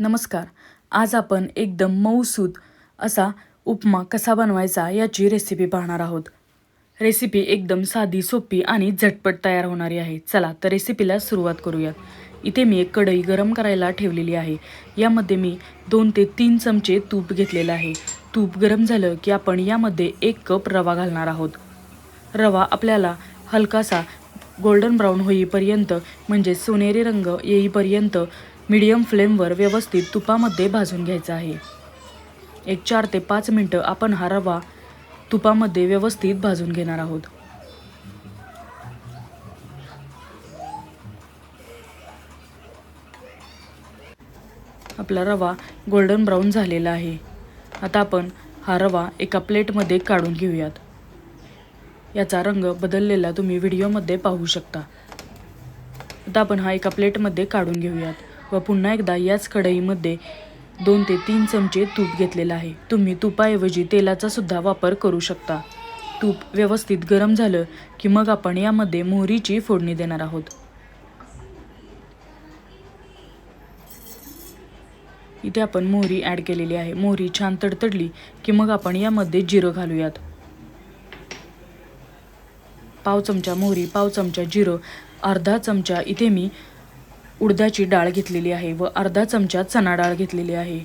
नमस्कार. आज आपण एकदम मऊसूद असा उपमा कसा बनवायचा याची रेसिपी पाहणार आहोत. रेसिपी एकदम साधी सोपी आणि झटपट तयार होणारी आहे. चला तर रेसिपीला सुरुवात करूयात. इथे मी एक कढई गरम करायला ठेवलेली आहे. यामध्ये मी दोन ते तीन चमचे तूप घेतलेलं आहे. तूप गरम झालं की आपण यामध्ये एक कप रवा घालणार आहोत. रवा आपल्याला हलकासा गोल्डन ब्राऊन होईपर्यंत म्हणजे सोनेरी रंग येईपर्यंत मीडियम फ्लेमवर व्यवस्थित तुपामध्ये भाजून घ्यायचा आहे. एक चार ते पाच मिनटं आपण हा रवा तुपामध्ये व्यवस्थित भाजून घेणार आहोत. आपला रवा गोल्डन ब्राऊन झालेला आहे. आता आपण हा रवा एका प्लेटमध्ये काढून घेऊयात. याचा रंग बदललेला तुम्ही व्हिडिओमध्ये पाहू शकता. आता आपण हा एका प्लेटमध्ये काढून घेऊयात. व पुन्हा एकदा याच कढईमध्ये दोन ते तीन चमचे तूप घेतलेलं आहे. तुम्ही तुपाऐवजी तेलाचा सुद्धा वापर करू शकता. तूप व्यवस्थित गरम झालं की मग आपण यामध्ये मोहरीची फोडणी देणार आहोत. इथे आपण मोहरी ॲड केलेली आहे. मोहरी छान तडतडली की मग आपण यामध्ये जिरं घालूयात. पाव चमचा मोहरी पाव चमचा जिरं अर्धा चमचा इथे मी उडदाची डाळ घेतलेली आहे व अर्धा चमचा चणा डाळ घेतलेली आहे.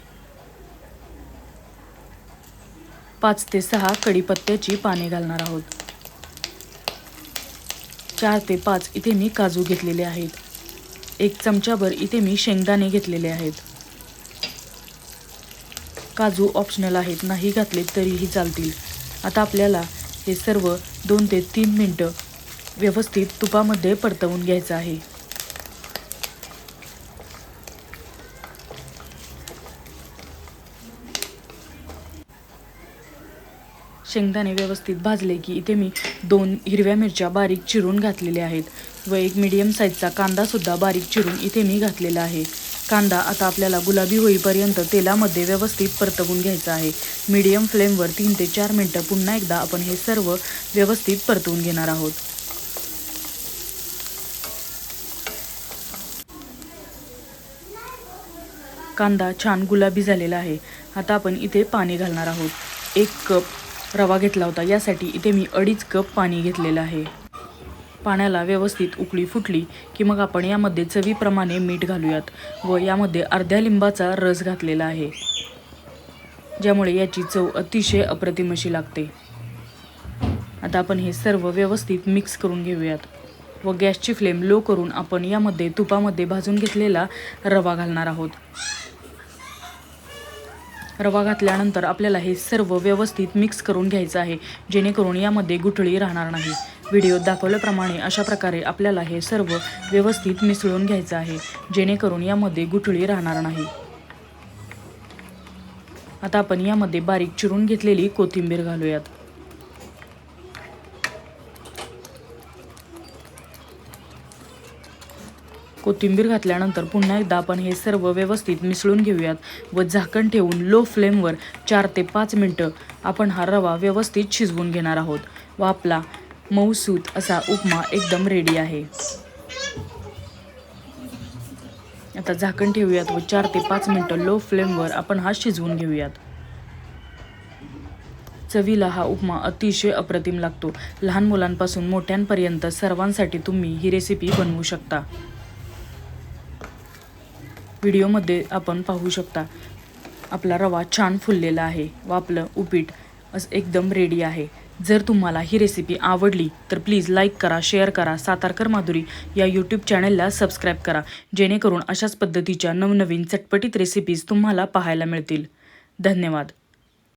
पाच ते सहा कढीपत्त्याची पाने घालणार आहोत. चार ते पाच इथे मी काजू घेतलेले आहेत. एक चमचाभर इथे मी शेंगदाणे घेतलेले आहेत. काजू ऑप्शनल आहेत नाही घातले तरीही चालतील. आता आपल्याला हे सर्व दोन ते तीन मिनटं व्यवस्थित तुपामध्ये परतवून घ्यायचं आहे. शेंगदाणे व्यवस्थित भाजले की इथे मी दोन हिरव्या मिरच्या बारीक चिरून घातलेल्या आहेत व एक मीडियम साईजचा कांदासुद्धा बारीक चिरून इथे मी घातलेला आहे. कांदा आता आपल्याला गुलाबी होईपर्यंत तेलामध्ये व्यवस्थित परतवून घ्यायचा आहे. मीडियम फ्लेमवर तीन ते चार मिनटं पुन्हा एकदा आपण हे सर्व व्यवस्थित परतवून घेणार आहोत. कांदा छान गुलाबी झालेला आहे. आता आपण इथे पाणी घालणार आहोत. एक कप रवा घेतला होता. यासाठी इथे मी अडीच कप पाणी घेतलेलं आहे. पाण्याला व्यवस्थित उकळी फुटली की मग आपण यामध्ये चवीप्रमाणे मीठ घालूयात व यामध्ये अर्ध्या लिंबाचा रस घातलेला आहे. ज्यामुळे याची चव अतिशय अप्रतिम अशी लागते. आता आपण हे सर्व व्यवस्थित मिक्स करून घेऊयात व गॅसची फ्लेम लो करून आपण यामध्ये तुपामध्ये भाजून घेतलेला रवा घालणार आहोत. रवा घातल्यानंतर आपल्याला हे सर्व व्यवस्थित मिक्स करून घ्यायचं आहे. जेणेकरून यामध्ये गुठळी राहणार नाही. व्हिडिओत दाखवल्याप्रमाणे अशा प्रकारे आपल्याला हे सर्व व्यवस्थित मिसळून घ्यायचं आहे. जेणेकरून यामध्ये गुठळी राहणार नाही. आता आपण यामध्ये बारीक चिरून घेतलेली कोथिंबीर घालूयात. कोथिंबीर घातल्यानंतर पुन्हा एकदा आपण हे सर्व व्यवस्थित मिसळून घेऊयात व झाकण ठेवून लो फ्लेमवर चार ते पाच मिनटं आपण हा रवा व्यवस्थित शिजवून घेणार आहोत व आपला मऊसूत असा उपमा एकदम रेडी आहे. आता झाकण ठेवूयात व चार ते पाच मिनटं लो फ्लेमवर आपण हा शिजवून घेऊयात. चवीला हा उपमा अतिशय अप्रतिम लागतो. लहान मुलांपासून मोठ्यांपर्यंत सर्वांसाठी तुम्ही ही रेसिपी बनवू शकता. व्हिडिओमध्ये आपण पाहू शकता आपला रवा छान फुललेला आहे व आपलं उपीट असं एकदम रेडी आहे. जर तुम्हाला ही रेसिपी आवडली तर प्लीज लाईक करा शेअर करा सातारकर माधुरी या यूट्यूब चॅनलला सबस्क्राईब करा जेणेकरून अशाच पद्धतीच्या नवनवीन चटपटीत रेसिपीज तुम्हाला पाहायला मिळतील. धन्यवाद.